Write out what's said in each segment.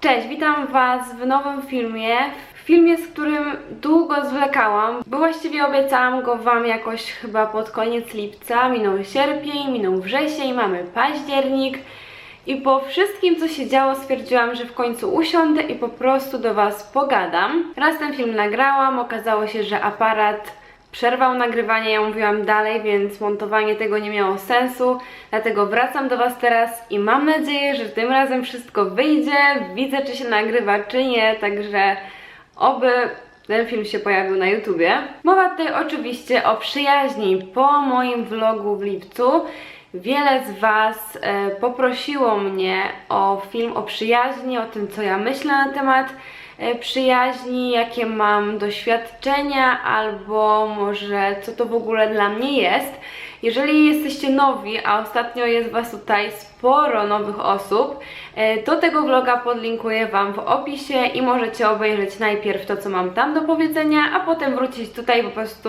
Cześć, witam Was w nowym filmie. W filmie, z którym długo zwlekałam, bo właściwie obiecałam go Wam jakoś chyba pod koniec lipca. Minął sierpień, minął wrzesień, mamy październik. I po wszystkim, co się działo, stwierdziłam, że w końcu usiądę i po prostu do Was pogadam. Raz ten film nagrałam, okazało się, że aparat przerwał nagrywanie, ja mówiłam dalej, więc montowanie tego nie miało sensu, dlatego wracam do Was teraz i mam nadzieję, że tym razem wszystko wyjdzie, widzę czy się nagrywa, czy nie, także oby ten film się pojawił na YouTubie. Mowa tutaj oczywiście o przyjaźni. Po moim vlogu w lipcu wiele z Was e, poprosiło mnie o film o przyjaźni, o tym co ja myślę na temat przyjaźni, jakie mam doświadczenia, albo może co to w ogóle dla mnie jest. Jeżeli jesteście nowi, a ostatnio jest Was tutaj sporo nowych osób, e, to tego vloga podlinkuję Wam w opisie i możecie obejrzeć najpierw to, co mam tam do powiedzenia, a potem wrócić tutaj, po prostu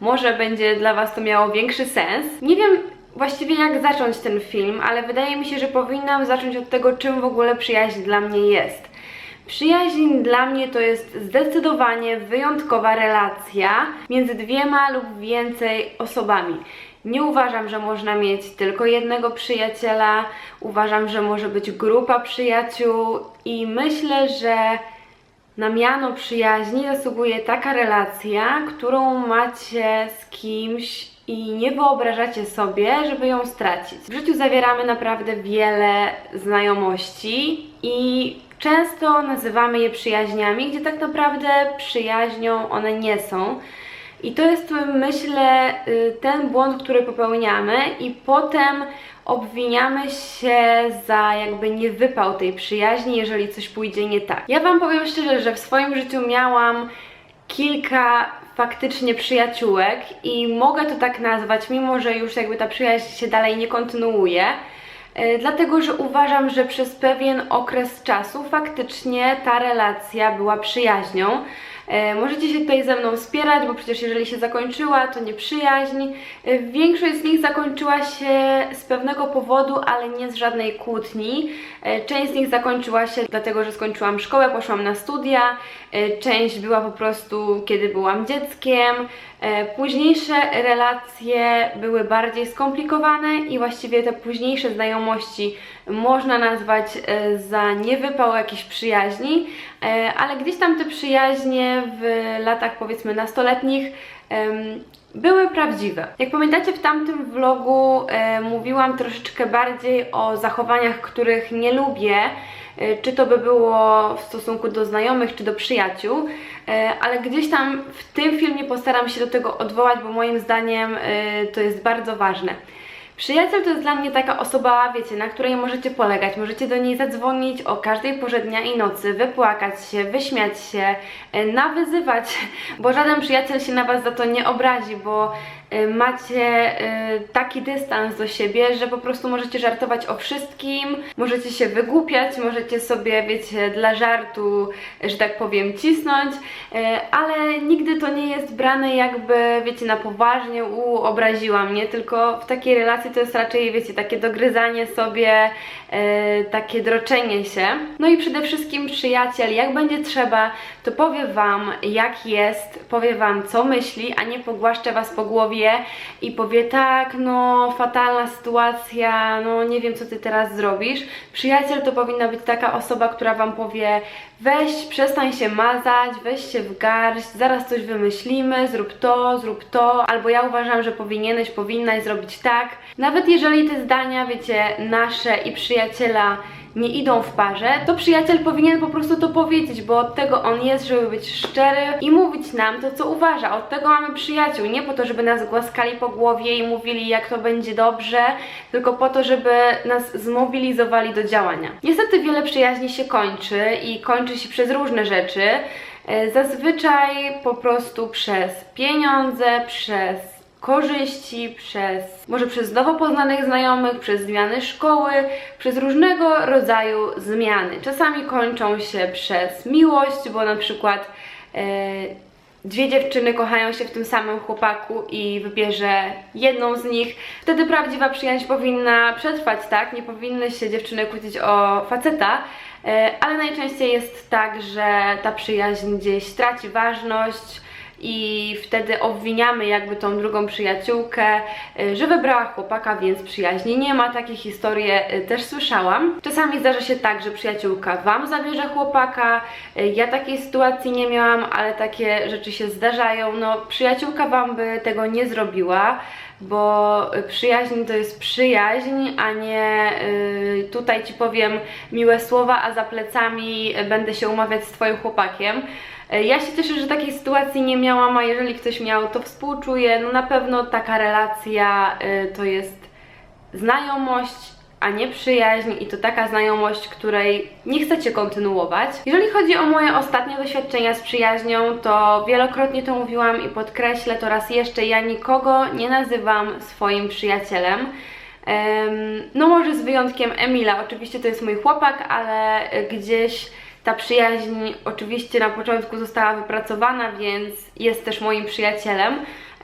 może będzie dla Was to miało większy sens. Nie wiem, właściwie jak zacząć ten film, ale wydaje mi się, że powinnam zacząć od tego, czym w ogóle przyjaźń dla mnie jest. Przyjaźń dla mnie to jest zdecydowanie wyjątkowa relacja między dwiema lub więcej osobami. Nie uważam, że można mieć tylko jednego przyjaciela, uważam, że może być grupa przyjaciół i myślę, że na miano przyjaźni zasługuje taka relacja, którą macie z kimś i nie wyobrażacie sobie, żeby ją stracić. W życiu zawieramy naprawdę wiele znajomości i często nazywamy je przyjaźniami, gdzie tak naprawdę przyjaźnią one nie są. I to jest, myślę, y, ten błąd, który popełniamy, i potem obwiniamy się za jakby niewypał tej przyjaźni, jeżeli coś pójdzie nie tak. Ja Wam powiem szczerze, że w swoim życiu miałam kilka faktycznie przyjaciółek i mogę to tak nazwać, mimo że już jakby ta przyjaźń się dalej nie kontynuuje. E, Dlatego, że uważam, że przez pewien okres czasu faktycznie ta relacja była przyjaźnią. E, Możecie się tutaj ze mną wspierać, bo przecież jeżeli się zakończyła, to nie przyjaźń. E, Większość z nich zakończyła się z pewnego powodu, ale nie z żadnej kłótni. E, Część z nich zakończyła się dlatego, że skończyłam szkołę, poszłam na studia. E, Część była po prostu, kiedy byłam dzieckiem. E, Późniejsze relacje były bardziej skomplikowane i właściwie te późniejsze znajomości można nazwać e, za niewypał jakiejś przyjaźni, e, ale gdzieś tam te przyjaźnie w latach powiedzmy nastoletnich były prawdziwe. Jak pamiętacie, w tamtym vlogu mówiłam troszeczkę bardziej o zachowaniach, których nie lubię, czy to by było w stosunku do znajomych, czy do przyjaciół, ale gdzieś tam w tym filmie postaram się do tego odwołać, bo moim zdaniem e, to jest bardzo ważne. Przyjaciel to jest dla mnie taka osoba, wiecie, na której możecie polegać, możecie do niej zadzwonić o każdej porze dnia i nocy, wypłakać się, wyśmiać się, e, nawyzywać, bo żaden przyjaciel się na Was za to nie obrazi, bo e, macie e, taki dystans do siebie, że po prostu możecie żartować o wszystkim, możecie się wygłupiać, możecie sobie, wiecie, dla żartu, że tak powiem, cisnąć, ale nigdy to nie jest brane jakby, wiecie, na poważnie, u, obraziła mnie, tylko w takiej relacji to jest raczej, wiecie, takie dogryzanie sobie, e, takie droczenie się. No i przede wszystkim przyjaciel, jak będzie trzeba, to powie Wam, jak jest, powie Wam, co myśli, a nie pogłaszcze Was po głowie i powie tak, no fatalna sytuacja, no nie wiem, co Ty teraz zrobisz. Przyjaciel to powinna być taka osoba, która Wam powie, weź, przestań się mazać, weź się w garść, zaraz coś wymyślimy, zrób to, zrób to, albo ja uważam, że powinieneś, powinnaś zrobić tak. Nawet jeżeli te zdania, wiecie, nasze i przyjaciela nie idą w parze, to przyjaciel powinien po prostu to powiedzieć, bo od tego on jest, żeby być szczery i mówić nam to, co uważa. Od tego mamy przyjaciół, nie po to, żeby nas głaskali po głowie i mówili, jak to będzie dobrze, tylko po to, żeby nas zmobilizowali do działania. Niestety wiele przyjaźni się kończy i kończy się przez różne rzeczy. E, Zazwyczaj po prostu przez pieniądze, przez korzyści, przez może przez nowo poznanych znajomych, przez zmiany szkoły, przez różnego rodzaju zmiany. Czasami kończą się przez miłość, bo na przykład e, dwie dziewczyny kochają się w tym samym chłopaku i wybierze jedną z nich. Wtedy prawdziwa przyjaźń powinna przetrwać, tak? Nie powinny się dziewczyny kłócić o faceta, E, ale najczęściej jest tak, że ta przyjaźń gdzieś traci ważność i wtedy obwiniamy jakby tą drugą przyjaciółkę, y, że wybrała chłopaka, więc przyjaźni nie ma. Takie historie y, też słyszałam. Czasami zdarza się tak, że przyjaciółka Wam zabierze chłopaka. Y, Ja takiej sytuacji nie miałam, ale takie rzeczy się zdarzają. No, przyjaciółka Wam by tego nie zrobiła bo przyjaźń to jest przyjaźń, a nie tutaj ci powiem miłe słowa, a za plecami będę się umawiać z twoim chłopakiem. Y, Ja się cieszę, że takiej sytuacji nie miałam, a jeżeli ktoś miał, to współczuję. No na pewno taka relacja y, to jest znajomość, a nie przyjaźń i to taka znajomość, której nie chcecie kontynuować. Jeżeli chodzi o moje ostatnie doświadczenia z przyjaźnią, to wielokrotnie to mówiłam i podkreślę to raz jeszcze, ja nikogo nie nazywam swoim przyjacielem. Em, No może z wyjątkiem Emila, oczywiście to jest mój chłopak, ale gdzieś ta przyjaźń oczywiście na początku została wypracowana, więc jest też moim przyjacielem,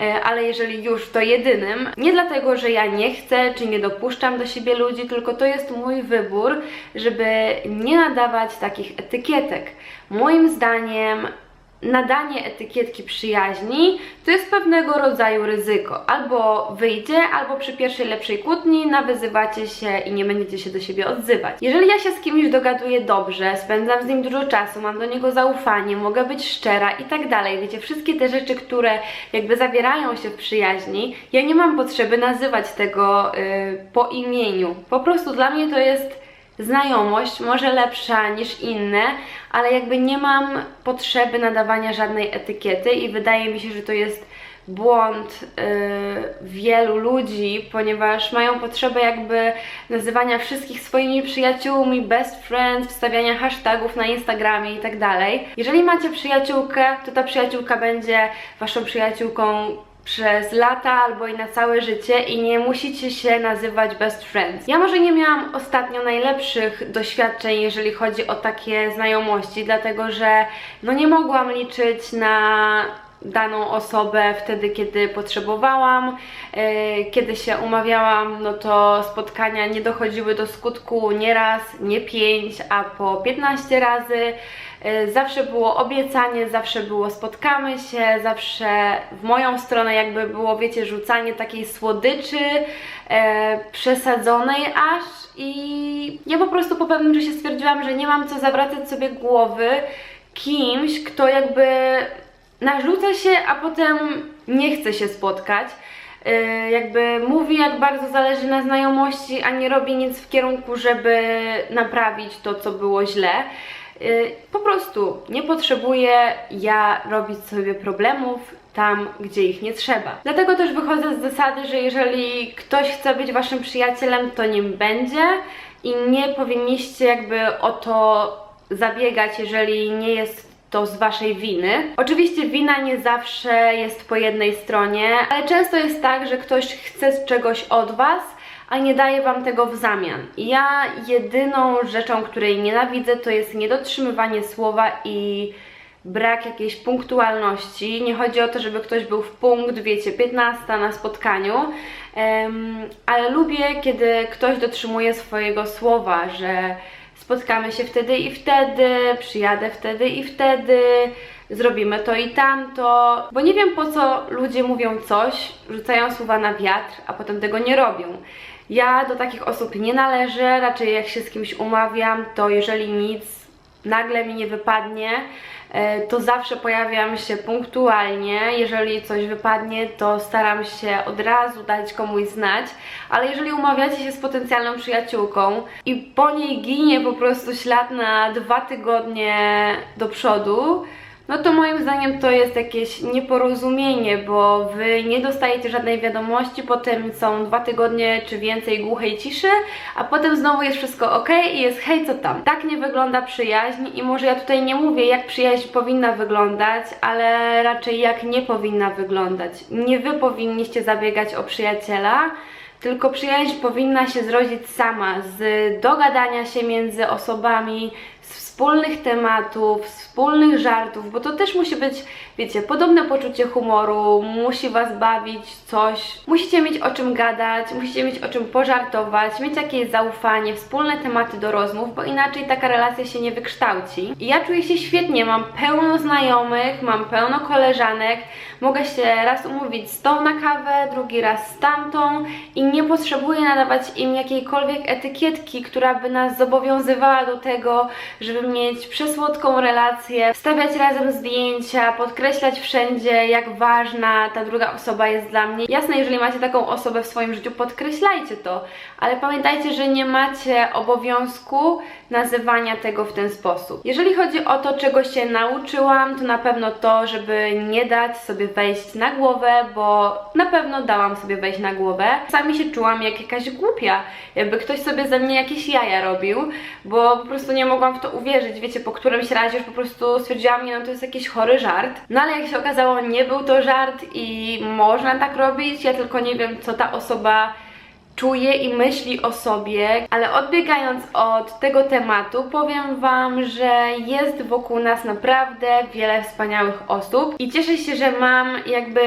e, ale jeżeli już to jedynym. Nie dlatego, że ja nie chcę czy nie dopuszczam do siebie ludzi, tylko to jest mój wybór, żeby nie nadawać takich etykietek. Moim zdaniem nadanie etykietki przyjaźni to jest pewnego rodzaju ryzyko. Albo wyjdzie, albo przy pierwszej lepszej kłótni nawyzywacie się i nie będziecie się do siebie odzywać. Jeżeli ja się z kimś dogaduję dobrze, spędzam z nim dużo czasu, mam do niego zaufanie, mogę być szczera i tak dalej, wiecie, wszystkie te rzeczy, które jakby zawierają się w przyjaźni, ja nie mam potrzeby nazywać tego y, po imieniu. Po prostu dla mnie to jest znajomość, może lepsza niż inne, ale jakby nie mam potrzeby nadawania żadnej etykiety i wydaje mi się, że to jest błąd yy, wielu ludzi, ponieważ mają potrzebę jakby nazywania wszystkich swoimi przyjaciółmi, best friends, wstawiania hashtagów na Instagramie i tak dalej. Jeżeli macie przyjaciółkę, to ta przyjaciółka będzie waszą przyjaciółką przez lata albo i na całe życie i nie musicie się nazywać best friends. Ja może nie miałam ostatnio najlepszych doświadczeń, jeżeli chodzi o takie znajomości, dlatego że no nie mogłam liczyć na daną osobę wtedy, kiedy potrzebowałam. Yy, Kiedy się umawiałam, no to spotkania nie dochodziły do skutku nie raz, nie pięć, a po 15 razy. Yy, Zawsze było obiecanie, zawsze było spotkamy się, zawsze w moją stronę jakby było, wiecie, rzucanie takiej słodyczy e, przesadzonej aż i ja po prostu po pewnym czasie stwierdziłam, że nie mam co zawracać sobie głowy kimś, kto jakby narzuca się, a potem nie chce się spotkać. Yy, jakby mówi, jak bardzo zależy na znajomości, a nie robi nic w kierunku, żeby naprawić to, co było źle. Yy, po prostu nie potrzebuję ja robić sobie problemów tam, gdzie ich nie trzeba. Dlatego też wychodzę z zasady, że jeżeli ktoś chce być waszym przyjacielem, to nim będzie i nie powinniście jakby o to zabiegać, jeżeli nie jest to z waszej winy. Oczywiście wina nie zawsze jest po jednej stronie, ale często jest tak, że ktoś chce czegoś od was, a nie daje wam tego w zamian. Ja jedyną rzeczą, której nienawidzę, to jest niedotrzymywanie słowa i brak jakiejś punktualności. Nie chodzi o to, żeby ktoś był w punkt, wiecie, 15 na spotkaniu, em, ale lubię, kiedy ktoś dotrzymuje swojego słowa, że spotkamy się wtedy i wtedy, przyjadę wtedy i wtedy, zrobimy to i tamto, bo nie wiem po co ludzie mówią coś, rzucają słowa na wiatr, a potem tego nie robią. Ja do takich osób nie należę, raczej jak się z kimś umawiam, to jeżeli nic nagle mi nie wypadnie, to zawsze pojawiam się punktualnie. Jeżeli coś wypadnie, to staram się od razu dać komuś znać, ale jeżeli umawiacie się z potencjalną przyjaciółką i po niej ginie po prostu ślad na dwa tygodnie do przodu, no to moim zdaniem to jest jakieś nieporozumienie, bo wy nie dostajecie żadnej wiadomości, potem są dwa tygodnie czy więcej głuchej ciszy, a potem znowu jest wszystko ok i jest hej, co tam. Tak nie wygląda przyjaźń i może ja tutaj nie mówię, jak przyjaźń powinna wyglądać, ale raczej jak nie powinna wyglądać. Nie wy powinniście zabiegać o przyjaciela, tylko przyjaźń powinna się zrodzić sama z dogadania się między osobami, z wspólnych tematów, z wspólnych żartów, bo to też musi być, wiecie, podobne poczucie humoru, musi Was bawić coś, musicie mieć o czym gadać, musicie mieć o czym pożartować, mieć jakieś zaufanie, wspólne tematy do rozmów, bo inaczej taka relacja się nie wykształci. I ja czuję się świetnie, mam pełno znajomych, mam pełno koleżanek, mogę się raz umówić z tą na kawę, drugi raz z tamtą i nie potrzebuję nadawać im jakiejkolwiek etykietki, która by nas zobowiązywała do tego, żeby mieć przesłodką relację, wstawiać razem zdjęcia, podkreślać wszędzie, jak ważna ta druga osoba jest dla mnie. Jasne, jeżeli macie taką osobę w swoim życiu, podkreślajcie to, ale pamiętajcie, że nie macie obowiązku nazywania tego w ten sposób. Jeżeli chodzi o to, czego się nauczyłam, to na pewno to, żeby nie dać sobie wejść na głowę, bo na pewno dałam sobie wejść na głowę. Sami się czułam jak jakaś głupia, jakby ktoś sobie ze mnie jakieś jaja robił, bo po prostu nie mogłam w to uwierzyć. Wiecie, po którymś razie już po prostu stwierdziłam, nie no to jest jakiś chory żart. No ale jak się okazało, nie był to żart i można tak robić, ja tylko nie wiem, co ta osoba czuje i myśli o sobie, ale odbiegając od tego tematu, powiem Wam, że jest wokół nas naprawdę wiele wspaniałych osób i cieszę się, że mam jakby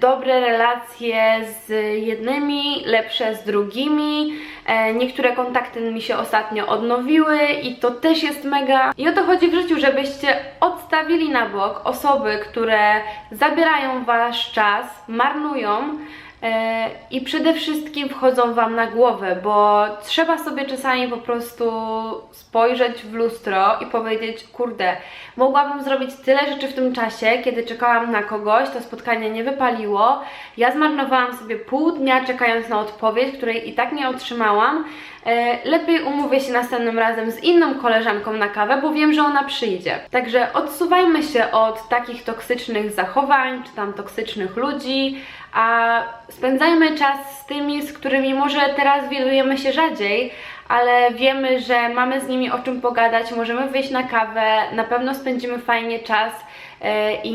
dobre relacje z jednymi, lepsze z drugimi. E, Niektóre kontakty mi się ostatnio odnowiły i to też jest mega. I o to chodzi w życiu, żebyście odstawili na bok osoby, które zabierają Wasz czas, marnują i przede wszystkim wchodzą Wam na głowę, bo trzeba sobie czasami po prostu spojrzeć w lustro i powiedzieć, kurde, mogłabym zrobić tyle rzeczy w tym czasie, kiedy czekałam na kogoś, to spotkanie nie wypaliło, ja zmarnowałam sobie pół dnia czekając na odpowiedź, której i tak nie otrzymałam, E, lepiej umówię się następnym razem z inną koleżanką na kawę, bo wiem, że ona przyjdzie. Także odsuwajmy się od takich toksycznych zachowań, czy tam toksycznych ludzi, a spędzajmy czas z tymi, z którymi może teraz widujemy się rzadziej, ale wiemy, że mamy z nimi o czym pogadać, możemy wyjść na kawę, na pewno spędzimy fajnie czas e, i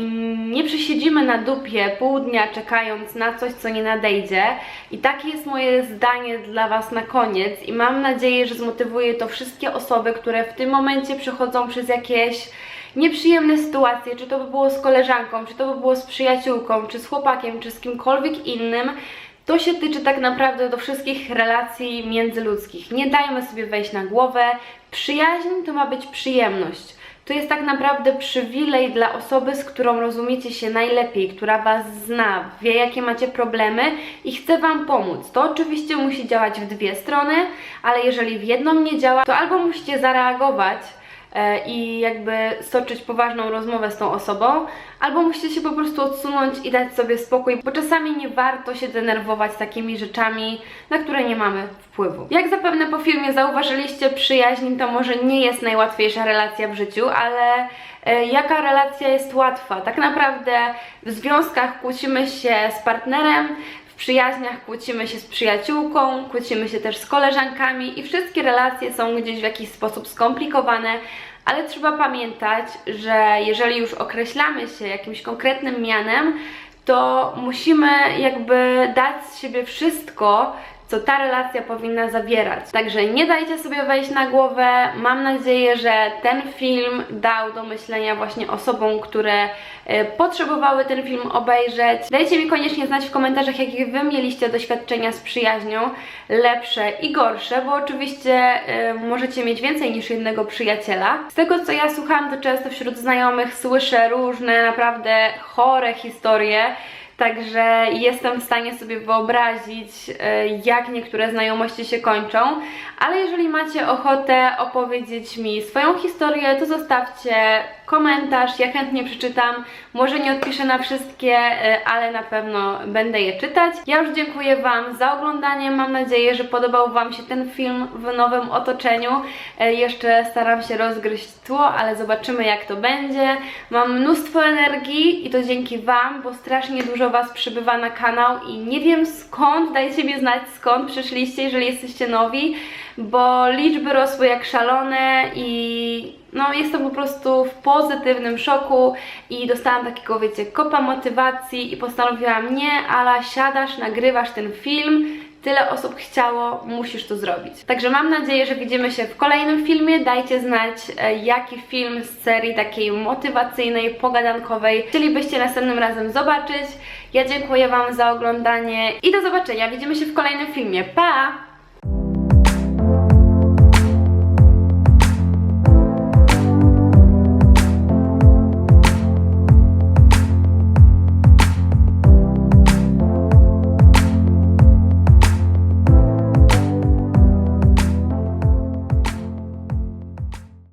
nie przesiedzimy na dupie pół dnia czekając na coś, co nie nadejdzie. I takie jest moje zdanie dla Was na koniec i mam nadzieję, że zmotywuje to wszystkie osoby, które w tym momencie przechodzą przez jakieś nieprzyjemne sytuacje, czy to by było z koleżanką, czy to by było z przyjaciółką, czy z chłopakiem, czy z kimkolwiek innym, to się tyczy tak naprawdę do wszystkich relacji międzyludzkich. Nie dajmy sobie wejść na głowę. Przyjaźń to ma być przyjemność. To jest tak naprawdę przywilej dla osoby, z którą rozumiecie się najlepiej, która Was zna, wie jakie macie problemy i chce Wam pomóc. To oczywiście musi działać w dwie strony, ale jeżeli w jedną nie działa, to albo musicie zareagować i jakby stoczyć poważną rozmowę z tą osobą, albo musicie się po prostu odsunąć i dać sobie spokój, bo czasami nie warto się denerwować takimi rzeczami, na które nie mamy wpływu. Jak zapewne po filmie zauważyliście, przyjaźń to może nie jest najłatwiejsza relacja w życiu, ale e, jaka relacja jest łatwa? Tak naprawdę w związkach kłócimy się z partnerem, w przyjaźniach kłócimy się z przyjaciółką, kłócimy się też z koleżankami i wszystkie relacje są gdzieś w jakiś sposób skomplikowane, ale trzeba pamiętać, że jeżeli już określamy się jakimś konkretnym mianem, to musimy jakby dać z siebie wszystko, co ta relacja powinna zawierać. Także nie dajcie sobie wejść na głowę. Mam nadzieję, że ten film dał do myślenia właśnie osobom, które e, potrzebowały ten film obejrzeć. Dajcie mi koniecznie znać w komentarzach, jakie Wy mieliście doświadczenia z przyjaźnią, lepsze i gorsze, bo oczywiście e, możecie mieć więcej niż jednego przyjaciela. Z tego, co ja słucham, to często wśród znajomych słyszę różne naprawdę chore historie, Także jestem w stanie sobie wyobrazić, e, jak niektóre znajomości się kończą, ale jeżeli macie ochotę opowiedzieć mi swoją historię, to zostawcie komentarz, ja chętnie przeczytam. Może nie odpiszę na wszystkie, e, ale na pewno będę je czytać. Ja już dziękuję Wam za oglądanie. Mam nadzieję, że podobał Wam się ten film w nowym otoczeniu. E, jeszcze staram się rozgryźć tło, ale zobaczymy jak to będzie. Mam mnóstwo energii i to dzięki Wam, bo strasznie dużo Was przybywa na kanał i nie wiem skąd, dajcie mi znać skąd przyszliście, jeżeli jesteście nowi, bo liczby rosły jak szalone i no jestem po prostu w pozytywnym szoku i dostałam takiego, wiecie, kopa motywacji i postanowiłam, nie, Ala, siadasz, nagrywasz ten film, tyle osób chciało, musisz to zrobić. Także mam nadzieję, że widzimy się w kolejnym filmie. Dajcie znać, e, jaki film z serii takiej motywacyjnej, pogadankowej chcielibyście następnym razem zobaczyć. Ja dziękuję Wam za oglądanie i do zobaczenia. Widzimy się w kolejnym filmie. Pa!